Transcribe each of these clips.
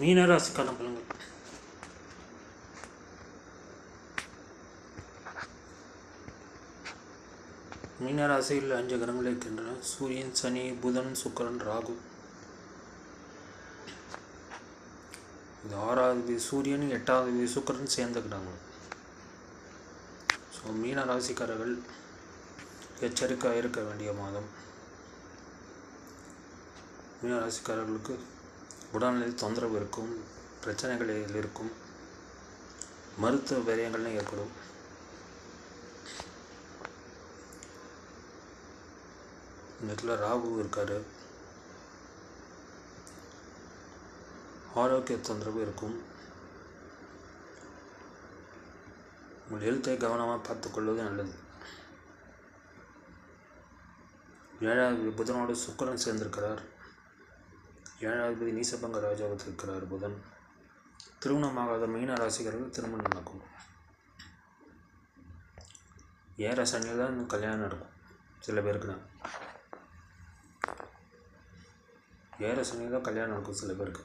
மீனராசிக்கான பலன்கள் மீனராசியில் அஞ்சு கிரகங்கள் இருக்கின்றன. சூரியன் சனி புதன் சுக்கிரன் ராகு. இது ஆறாவது சூரியன் எட்டாவது வீடு சுக்கிரன் சேர்ந்த கிரகங்கள் ஸோ மீன ராசிக்காரர்கள் எச்சரிக்கையாக இருக்க வேண்டிய மாதம். மீன ராசிக்காரர்களுக்கு உடல்நிலை தொந்தரவு இருக்கும் பிரச்சனைகள் இருக்கும் மருத்துவ விரயங்கள்லாம் ஏற்படும். இந்த இடத்துல ராகு இருக்கார். ஆரோக்கிய தொந்தரவு இருக்கும். உங்கள் எழுத்தை கவனமாக பார்த்துக்கொள்வது நல்லது. ஏழாவது புதனோடு சுக்கரன் சேர்ந்திருக்கிறார். ஏழாவது நீசபங்க ராஜாவுக்கு இருக்கிறார் புதன். திருமணமாகாத மீன ராசிகர்கள் திருமணம் நடக்கும். ஏற சனியில் தான் இன்னும் கல்யாணம் நடக்கும். சில பேருக்கு தான். ஏற சனியில் தான் கல்யாணம் நடக்கும் சில பேருக்கு.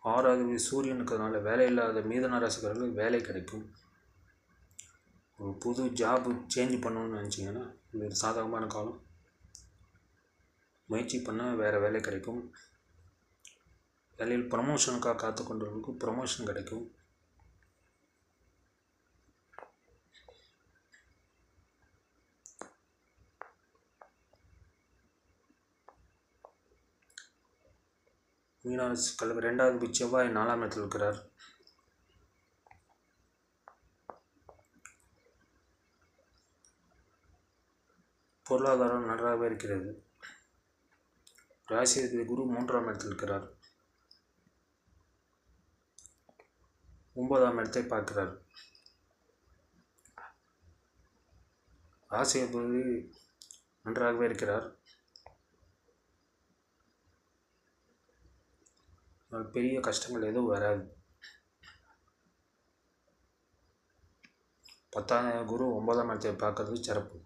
ஆறாவது வீடு சூரியன் இருக்கிறதுனால வேலை இல்லாத மீதன ராசிக்காரர்களுக்கு வேலை கிடைக்கும். ஒரு புது ஜாப் சேஞ்ச் பண்ணணும்னு நினச்சிங்கன்னா இது ஒரு சாதகமான காலம். முயற்சி பண்ணால் வேறு வேலை கிடைக்கும். வேலையில் ப்ரமோஷனுக்காக காத்து கொண்டவர்களுக்கு ப்ரமோஷன் கிடைக்கும். மீனாட்சி கல்வி ரெண்டாவது செவ்வாய் நாலாம் இடத்தில் இருக்கிறார். பொருளாதாரம் நன்றாகவே இருக்கிறது. ராசியத்தில் குரு மூன்றாம் இடத்தில் இருக்கிறார். ஒன்பதாம் இடத்தை பார்க்கிறார். ராசியதிபதி நன்றாகவே இருக்கிறார். பெரிய கஷ்டங்கள் எதுவும் வராது. பத்தாம் குரு ஒன்பதாம் இடத்தை பார்க்கறது சிறப்பு.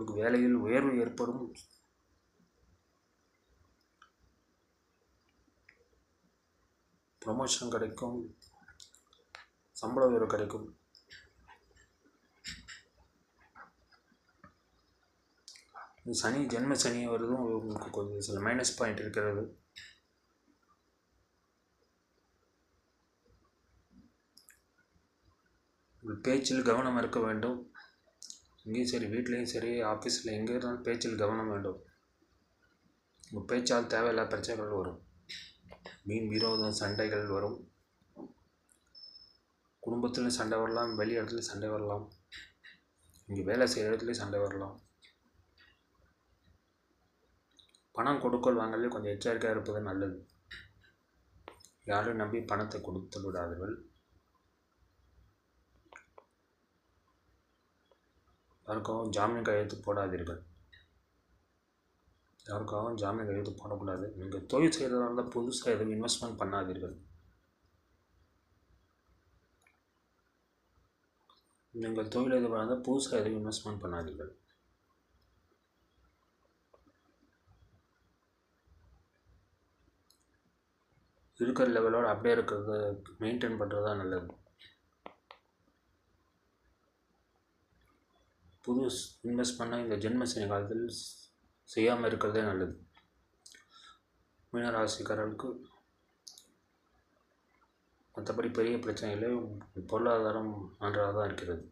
உங்களுக்கு வேலையில் உயர்வு ஏற்படும். ப்ரமோஷன் கிடைக்கும். சம்பள உயர்வு கிடைக்கும். சனி ஜென்ம சனி வருதும் உங்களுக்கு கொஞ்சம் சில மைனஸ் பாயிண்ட் இருக்கிறது. உங்கள் பேச்சில் கவனம் இருக்க வேண்டும். இங்கேயும் சரி வீட்லேயும் சரி ஆஃபீஸில் எங்கே இருந்தாலும் பேச்சில் கவனம் வேண்டும். உங்கள் பேச்சால் தேவையில்லாத பிரச்சனைகள் வரும். மீன் விரோதம் சண்டைகள் வரும். குடும்பத்தில் சண்டை வரலாம் வெளி இடத்துல சண்டை வரலாம். இங்கே வேலை செய்கிற இடத்துலையும் சண்டை வரலாம். பணம் கொடுக்கல் வாங்கலே கொஞ்சம் எச்சரிக்கையாக இருப்பது நல்லது. யாரும் நம்பி பணத்தை கொடுத்து விடாதீர்கள். யாருக்காகவும் ஜாமீன் கையெழுத்து போடாதீர்கள். யாருக்காகவும் ஜாமீன் கையெழுத்து போடக்கூடாது. நீங்கள் தொழில் செய்கிறதா இருந்தால் புதுசாக எதுவும் இன்வெஸ்ட்மெண்ட் பண்ணாதீர்கள். நீங்கள் தொழில் எதுவும் இருந்தால் புதுசாக எதுவும் இன்வெஸ்ட்மெண்ட் பண்ணாதீர்கள். இருக்கிற லெவலோடு அப்படியே இருக்கிறத மெயின்டைன் பண்ணுறது தான் நல்லது. புது இன்வெஸ்ட் பண்ண இந்த ஜென்ம சனி காலத்தில் செய்யாமல் இருக்கிறதே நல்லது. மீனராசிக்காரர்களுக்கு மற்றபடி பெரிய பிரச்சனைகளே பொருளாதாரம் நன்றாக தான் இருக்கிறது.